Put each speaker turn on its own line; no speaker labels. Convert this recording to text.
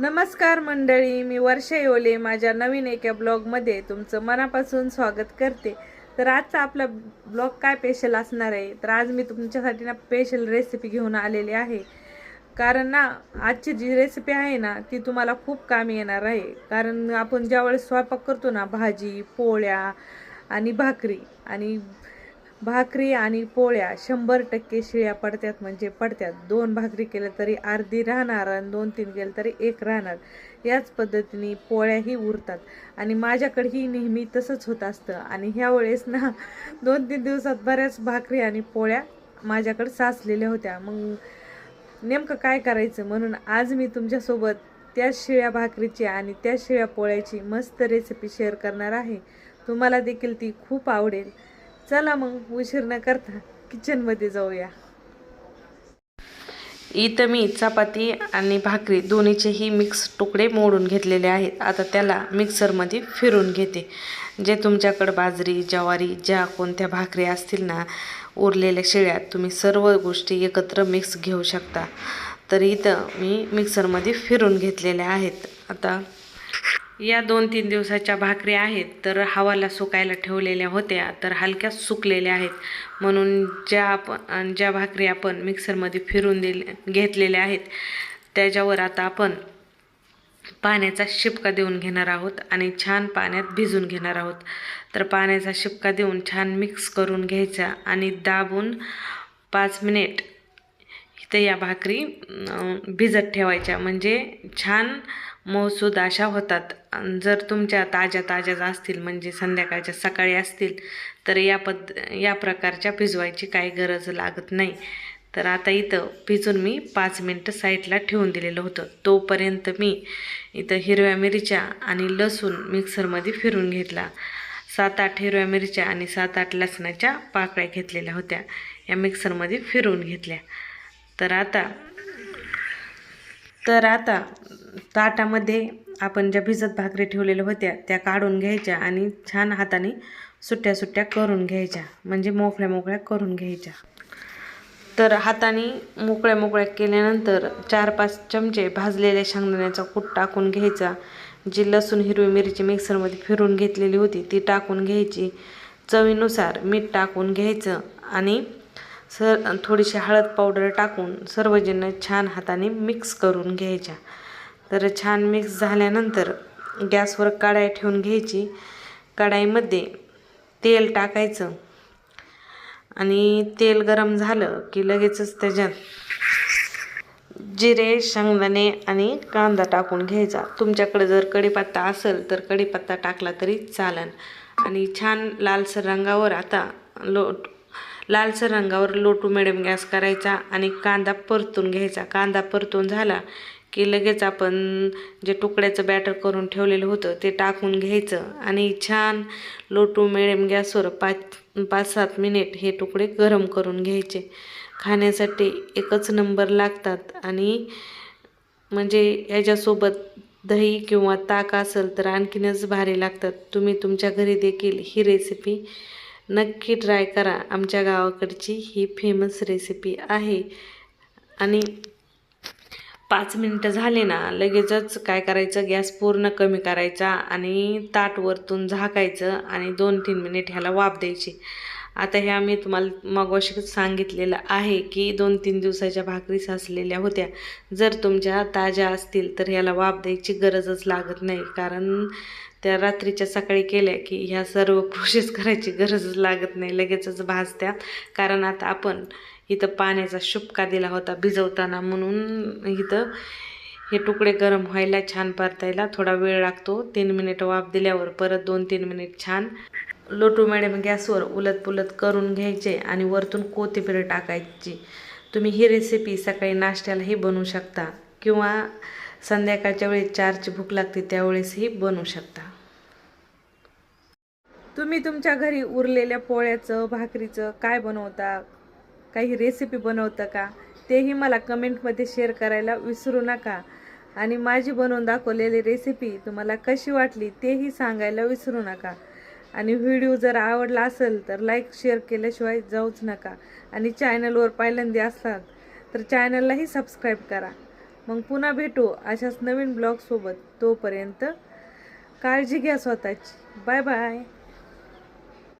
नमस्कार मंडळी मी वर्षा योले माझ्या नवीन एका ब्लॉगमध्ये तुमचं मनापासून स्वागत करते. तर आजचा आपला ब्लॉग काय स्पेशल असणार आहे? तर आज मी तुमच्यासाठी ना स्पेशल रेसिपी घेऊन आलेली आहे. कारण ना आजची जी रेसिपी आहे ना ती तुम्हाला खूप कामी येणार आहे. कारण आपण ज्यावेळेस स्वयंपाक करतो ना भाजी पोळ्या आणि भाकरी आणि भाकरी आणि पोळ्या शंभर टक्के शिळ्या पडत्यात म्हणजे पडत्यात. दोन भाकरी केल्या तरी अर्धी राहणार आणि दोन तीन केलं तरी एक राहणार. याच पद्धतीने पोळ्याही उरतात. आणि माझ्याकडेही नेहमी तसंच होत असतं. आणि ह्या वेळेस ना दोन तीन दिवसात बऱ्याच भाकरी आणि पोळ्या माझ्याकडे साचलेल्या होत्या. मग नेमकं काय करायचं म्हणून आज मी तुमच्यासोबत त्या शिळ्या भाकरीची आणि त्या शिळ्या पोळ्याची मस्त रेसिपी शेअर करणार आहे. तुम्हाला देखील ती खूप आवडेल. चला मग उशीर न करता किचनमध्ये जाऊया. इथं मी चपाती आणि भाकरी दोन्हीचेही मिक्स तुकडे मोडून घेतलेले आहेत. आता त्याला मिक्सरमध्ये फिरून घेते. जे तुमच्याकडं बाजरी ज्वारी ज्या कोणत्या भाकरी असतील ना उरलेल्या शेळ्यात तुम्ही सर्व गोष्टी एकत्र मिक्स घेऊ शकता. तर इथं मी मिक्सरमध्ये फिरून घेतलेल्या आहेत. आता या दोन तीन दिवसाच्या भाकरी आहेत तर हवाला सुकायला ठेवलेल्या होत्या तर हलक्या सुकलेल्या आहेत. म्हणून ज्या आपण ज्या भाकरी आपण मिक्सरमध्ये फिरून दिले घेतलेल्या आहेत त्याच्यावर आता आपण पाण्याचा शिपका देऊन घेणार आहोत आणि छान पाण्यात भिजून घेणार आहोत. तर पाण्याचा शिपका देऊन छान मिक्स करून घ्यायचा आणि दाबून पाच मिनिट तर या भाकरी भिजत ठेवायच्या. म्हणजे छान मऊसूद अशा होतात. जर तुमच्या ताज्या ताज्या असतील म्हणजे संध्याकाळच्या सकाळी असतील तर या पद या प्रकारच्या भिजवायची काही गरज लागत नाही. तर आता इथं भिजून मी पाच मिनटं साईडला ठेवून दिलेलं होतं. तोपर्यंत मी इथं हिरव्या मिरच्या आणि लसूण मिक्सरमध्ये फिरून घेतला. सात आठ हिरव्या मिरच्या आणि सात आठ लसणाच्या पाकळ्या घेतलेल्या होत्या. या मिक्सरमध्ये फिरवून घेतल्या. तर आता तर आता ताटामध्ये आपण ज्या भिजत भाकरी ठेवलेल्या होत्या त्या काढून घ्यायच्या आणि छान हाताने सुट्ट्या सुट्ट्या करून घ्यायच्या. म्हणजे मोकळ्या मोकळ्या करून घ्यायच्या. तर हाताने मोकळ्या मोकळ्या केल्यानंतर चार पाच चमचे भाजलेल्या शेंगदाण्याचा कूट टाकून घ्यायचा. जी लसूण हिरवी मिरची मिक्सरमध्ये फिरून घेतलेली होती ती टाकून घ्यायची. चवीनुसार मीठ टाकून घ्यायचं आणि सर थोडीशी हळद पावडर टाकून सर्वजण छान हाताने मिक्स करून घ्यायच्या. तर छान मिक्स झाल्यानंतर गॅसवर कढाई ठेवून घ्यायची. कढाईमध्ये तेल टाकायचं. आणि तेल गरम झालं की लगेचच त्याच्यात जिरे शेंगदाणे आणि कांदा टाकून घ्यायचा. तुमच्याकडे जर कढीपत्ता असेल तर कढीपत्ता टाकला तरी चालन. आणि छान लालसर रंगावर आता लो लालसर रंगावर लोटू गॅस करायचा आणि कांदा परतून घ्यायचा. कांदा परतून झाला की लगेच आपण जे तुकड्याचं बॅटर करून ठेवलेलं होतं ते टाकून घ्यायचं आणि छान लोटू मेडम मिडियम गॅसवर पाच पाच सात मिनिट हे तुकडे गरम करून घ्यायचे. खाण्यासाठी एकच नंबर लागतात आणि म्हणजे याच्यासोबत दही किंवा ताक असेल तर आणखीनच भारी लागतात. तुम्ही तुमच्या घरी देखील ही रेसिपी नक्की ट्राय करा. आमच्या गावाकडची ही फेमस रेसिपी आहे. आणि पाच मिनटं झाले ना लगेचच काय करायचं? गॅस पूर्ण कमी करायचा आणि ताट वरतून झाकायचं आणि दोन तीन मिनिट ह्याला वाफ द्यायची. आता हे आम्ही तुम्हाला मगवाशी सांगितलेलं आहे की दोन तीन दिवसाच्या भाकरी साचलेल्या होत्या. जर तुमच्या ताज्या असतील तर ह्याला वाफ द्यायची गरजच लागत नाही. कारण त्या रात्रीच्या सकाळी केल्या की ह्या सर्व प्रोसेस करायची गरजच लागत नाही. लगेचच भाजत्या. कारण आता आपण इथं पाण्याचा शुपका दिला होता भिजवताना. म्हणून इथं हे तुकडे गरम व्हायला छान परतायला थोडा वेळ लागतो. तीन मिनिट वाफ दिल्यावर परत दोन तीन मिनिट छान लोटू मॅडम गॅसवर उलतपुलत करून घ्यायचे आणि वरतून कोथिंबीर टाकायची. तुम्ही ही रेसिपी सकाळी नाश्त्यालाही बनवू शकता किंवा संध्याकाळच्या वेळेस चारची भूक लागते त्यावेळेसही बनवू शकता. तुम्ही तुमच्या घरी उरलेल्या पोळ्याचं भाकरीचं काय बनवता? काही रेसिपी बनवता का? तेही मला कमेंटमध्ये शेअर करायला विसरू नका. आणि माझी बनवून दाखवलेली रेसिपी तुम्हाला कशी वाटली तेही सांगायला विसरू नका. आणि व्हिडिओ जर आवडला असेल तर लाईक शेअर केल्याशिवाय जाऊच नका. आणि चॅनलवर पहिल्यांदा असलात तर चॅनललाही सबस्क्राईब करा. मग पुन्हा भेटू अशाच नवीन ब्लॉगसोबत. तोपर्यंत काळजी घ्या स्वतःची. Bye bye.